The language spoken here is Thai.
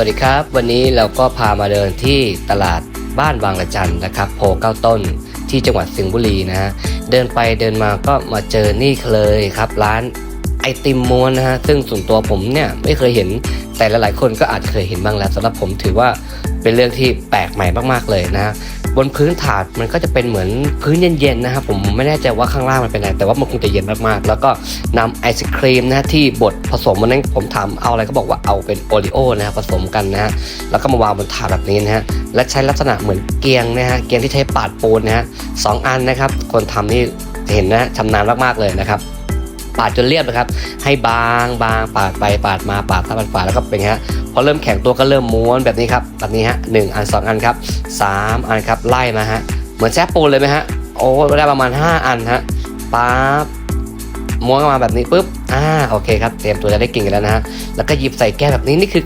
วัสดีครับ วันนี้เราก็พามาเดินที่ตลาดบ้านบางระจันนะครับโพเก้าต้นที่จังหวัดสิงห์บุรีนะฮะเดินไปเดินมาก็มาเจอนี่เลยครับร้านไอติมม้วนนะฮะซึ่งส่วนตัวผมเนี่ยไม่เคยเห็นแต่หลายๆคนก็อาจเคยเห็นบ้างแล้วสำหรับผมถือว่าเป็นเรื่องที่แปลกใหม่มากๆเลยนะฮะ บนพื้นถาดมันก็จะเป็นเหมือนพื้นเย็นๆนะครับผมไม่แน่ใจว่าข้างล่างมันเป็นอะไรแต่ว่ามันคงจะเย็นมากๆ แล้วก็นำไอศครีมนะฮะที่บดผสมมันนั้นผมถามเอาอะไรก็บอกว่าเอาเป็นโอริโอนะฮะผสมกันนะฮะแล้วก็มาวางบนถาดแบบนี้นะฮะและใช้ลักษณะเหมือนเกียงนะฮะเกียงที่ใช้ปาดปูนนะฮะสองอันนะครับคนทำนี่เห็นนะชำนาญมากๆเลยนะครับ ปาดจนเรียบนะครับ ให้บางบางปาดไปปาดมาปาดซ้ายปาดขวาแล้วก็เป็นไงฮะพอเริ่มแข็งตัวก็เริ่มม้วนแบบนี้ครับแบบนี้ฮะหนึ่งอันสองอันครับสามอันครับไล่มาฮะเหมือนแซปปูนเลยไหมฮะโอ้ได้ประมาณ 5 อันฮะปั๊บม้วนออกมาแบบนี้ปุ๊บอ่าโอเคครับเตรียมตัวจะได้กินกันแล้วนะฮะแล้วก็หยิบใส่แก้วแบบนี้นี่คือ